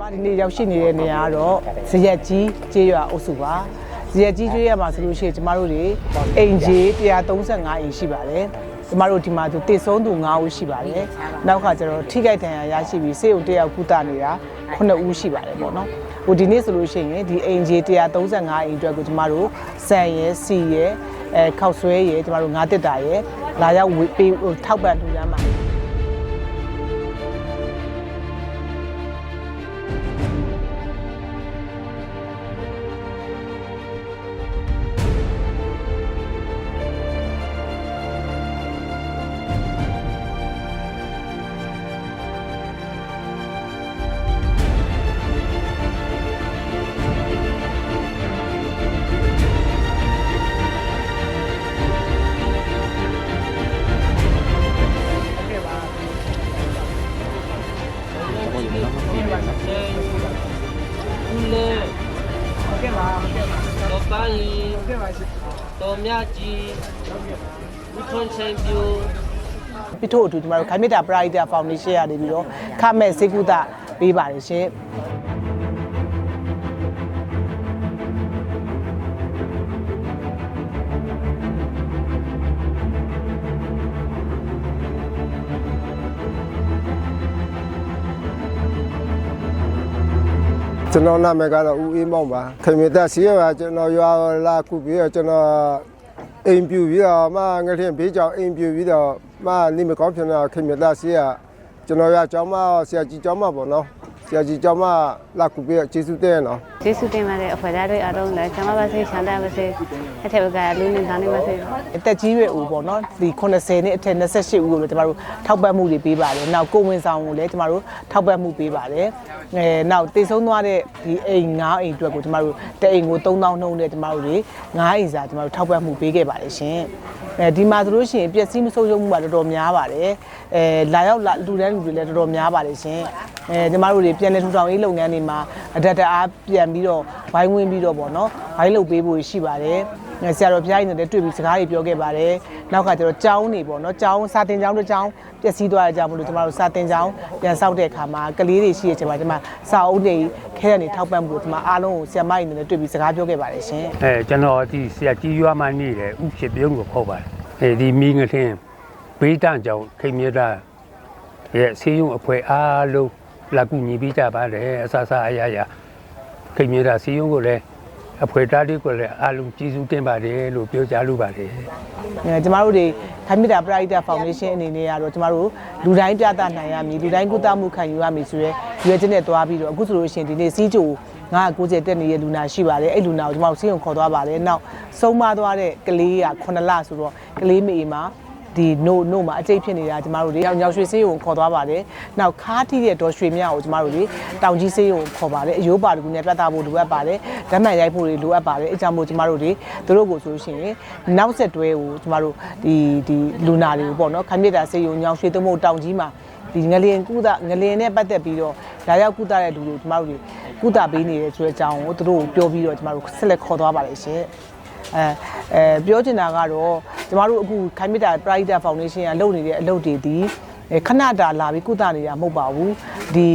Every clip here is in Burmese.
မဒီနေ့ရောက်ရှိနေတဲ့နေရာကတော့ဇရက်ကြီးကျေးရွာအုပ်စုပါဇရက်ကြီးကျေးရွာမှာဆိုလို့ရှိရင်ကျမတို့တွေအိမ်ကြီး135အိမ်ရှိပါတယ်ကျမတို့ဒီမှာသူတည်ဆုံးသူ9ဦးရှိပါတယ်နောက်ကကျတော့ထိခိုက်ဒဏ်ရာရရှိပြီးစေုံတယောက်ကုသနေတာ9ဦးရှိပါတယ်ပေါ့နော်ဟိုဒီနေ့ဆိုလို့ရှိရင်ဒီအိမ်ကြီး135အိမ်အတွက်ကိုကျမတို့စံရယ်စီရယ်အဲခောက်ဆွဲရယ်ကျမတို့ငါးတက်တာရယ်လာရောက်ဝေပေးဟိုထောက်ပံ့ထူရမ်းပါတယ် ဦးလေးဟုတ်ကဲ့ပါဟုတ်ကဲ့ပါတော်ပန်းရင်ဟုတ်ကဲ့ပါရှင်တော်မြကြီးဦးထွန်းချင်းပြူပြထို့အတူကျမတို့ခိုင်မေတ္တာပရာဟိတဖောင်ဒေးရှင်းရနေပြီးတော့ခမဲ့စေကုသပေးပါတယ်ရှင် ကျွန်တော်နာမည်ကတော့ဦးအေးမောင်ပါခင်ဗျသက်စီရပါကျွန်တော်ရွာလာခုပြီးတော့ကျွန်တော်အိမ်ပြူပြီးတော့မငထင်ဘေးကြောင်အိမ်ပြူပြီးတော့မနေမကောင်းဖြစ်နေခင်ဗျသက်စီရကျွန်တော်ရကျောင်းမဆရာကြီးကျောင်းမပေါ့နော် ဆရာကြီးကျောင်းမလာခုပြီးတော့ကျေးဇူးတင်နော်ကျေးဇူးတင်ပါတယ်အဖွဲ့သားတွေအားလုံးလည်းကျမ်းမာပါစေချမ်းသာပါစေအထက်ကလူနေသားနေပါစေအသက်ကြီးရွယ်ဦးပေါ့နော်ဒီ80နှစ်အထက်28ဦးကိုလည်းကျမတို့ထောက်ပံ့မှုတွေပေးပါတယ်နောက်ကိုဝင်ဆောင်ကိုလည်းကျမတို့ထောက်ပံ့မှုပေးပါတယ်အဲနောက်တည်ဆုံးသွားတဲ့ဒီအိမ်9အိမ်အတွက်ကိုကျမတို့တအိမ်ကို3000နှုန်းနဲ့ကျမတို့တွေ9အိမ်စာကျမတို့ထောက်ပံ့မှုပေးခဲ့ပါတယ်ရှင်အဲဒီမှာဆိုလို့ရှိရင်ပျက်စီးမဆုံးရှုံးမှုကတော်တော်များပါတယ်အဲလာရောက်လာလူတန်းလူတွေလည်းတော်တော်များပါတယ်ရှင်အဲကျမတို့တွေပြန်လည်ထူထောင်ရေးလုပ်ငန်းတွေမှာအတက်တအားပြန်ပြီးတော့ဝိုင်းဝန်းပြီးတော့ပေါ့နော်ဝိုင်းလုပ်ပေးဖို့ရှိပါတယ်ဆရာတော်ဘုရားကြီးနဲ့လည်းတွေ့ပြီးစကားတွေပြောခဲ့ပါတယ်နောက်ကကျတော့ကျောင်းနေပေါ့နော်ကျောင်းစာတင်ကျောင်းတစ်ကျောင်းပျက်စီးသွားတဲ့ကြောင့်မလို့ကျမတို့စာတင်ကျောင်းပြန်ဆောက်တဲ့အခါမှာကလေးတွေရှိတဲ့ချိန်မှာကျမစာအုပ်တွေခဲရနေထောက်ပံ့မှုကိုကျမအားလုံးကိုဆရာမကြီးနဲ့လည်းတွေ့ပြီးစကားပြောခဲ့ပါတယ်ရှင်အဲကျွန်တော်ဒီဆရာကြီးရွာမှနေတယ်ဥဖြစ်ပြုံးကိုခေါ်ပါတယ်အဲဒီမိငထင်းဘေးတန့်ကြောင့်ခိမြတာရဲ့ဆေးရုံအဖွဲအားလုံး လက်ကူညီပြီးကြပါတယ်အဆဆအရာရာခိမြတာဆေးရုံကိုလည်းအဖွဲတားလေးကိုလည်းအားလုံးကျေးဇူးတင်ပါတယ်လို့ပြောကြားလိုပါတယ်အဲကျမတို့တွေခိုင်မြတာပရိုက်တာဖောင်ဒေးရှင်းအနေနဲ့ကတော့ကျမတို့လူတိုင်းပြသနိုင်ရမည်လူတိုင်းကုသမှုခံယူရမည်ဆိုရဲရွေးချက်နဲ့တွားပြီးတော့အခုဆိုလို့ရှိရင်ဒီနေ့စီးကြို990တက်နေတဲ့လူနာရှိပါတယ်အဲ့လူနာကိုကျမတို့ဆေးရုံခေါ်သွားပါတယ်နောက်ဆုံးမသွားတဲ့ကလေးက9လဆိုတော့ကလေးမေမှာ ဒီနို့နို့မှာအကျိတ်ဖြစ်နေတာကျမတို့တွေညောင်ရွှေဆေးရုံခေါ်သွားပါတယ်။နောက်ခါးထိတဲ့ဒေါ်ရွှေမြကိုကျမတို့တွေတောင်ကြီးဆေးရုံခေါ်ပါတယ်။အယိုးပါတကူနဲ့ပြသဖို့လိုအပ်ပါတယ်။ဓာတ်မှန်ရိုက်ဖို့တွေလိုအပ်ပါတယ်။အဲကြောင့်မို့ကျမတို့တွေသူတို့ကိုဆိုလို့ရှိရင်နောက်ဆက်တွဲကိုကျမတို့ဒီဒီလူနာတွေကိုပေါ့နော်ခိုင်မြတာဆေးရုံညောင်ရွှေသမုတ်တောင်ကြီးမှာဒီငလင်ကုသငလင်နဲ့ပတ်သက်ပြီးတော့လာရောက်ကုသတဲ့လူတွေကျမတို့တွေကုသပေးနေတယ်ဆိုတဲ့အကြောင်းကိုသူတို့ကိုပြောပြီးတော့ကျမတို့ဆက်လက်ခေါ်သွားပါတယ်ရှင်။ အဲအဲပြောချင်တာကတော့ကျမတို့အခုခိုင်မြတာ Pride Foundation ကလုပ်နေတဲ့အလုပ်တွေဒီအဲခဏတာလာပြီးကုသနေတာမဟုတ်ပါဘူးဒီ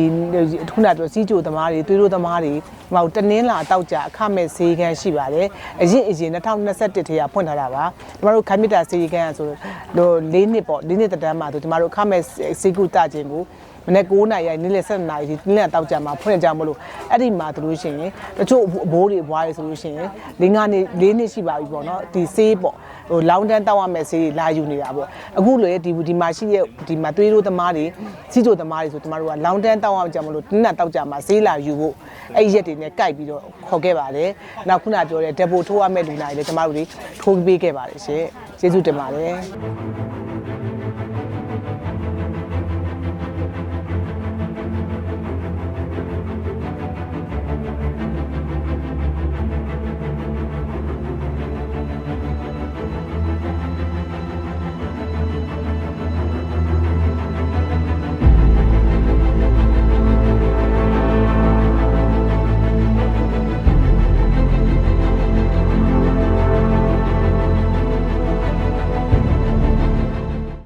ခုနကပြောစီးကြိုသမားတွေသွေးတို့သမားတွေဟိုတနင်းလာတောက်ကြအခမဲ့ဈေးကန်းရှိပါတယ်အရင်အရင်2021ထဲကဖွင့်ထားတာပါကျမတို့ခိုင်မြတာဈေးကန်းဆိုတော့၄နှစ်ပေါ့၄နှစ်တန်းမှာဆိုကျမတို့အခမဲ့ဈေးကုသခြင်းကို မနေ့9နာရီနေ့လယ်7နာရီဒီနေ့တောက်ကြမှာဖွင့်ကြမလို့အဲ့ဒီမှာတို့လို့ရှိရင်တချို့အဘိုးတွေဘွားတွေဆိုလို့ရှိရင်၄၅နှစ်၄နှစ်ရှိပါပြီပေါ့နော်ဒီဆေးပေါ့ဟိုလောင်းတန်းတောက်ရမယ့်ဆေးတွေလာယူနေတာပေါ့အခုလေဒီဒီမှာရှိတဲ့ဒီမှာသွေးတို့သမားတွေစီးကြိုသမားတွေဆိုကျမတို့ကလောင်းတန်းတောက်ရကြမလို့နေ့တောက်ကြမှာဆေးလာယူဖို့အဲ့ရက်တွေနဲ့ကြိုက်ပြီးတော့ခေါ်ခဲ့ပါတယ်နောက်ခုနပြောတဲ့ဒက်ပိုထိုးရမယ့်လူနာတွေလည်းကျမတို့တွေထိုးပေးခဲ့ပါတယ်ရှင်ကျေးဇူးတင်ပါတယ်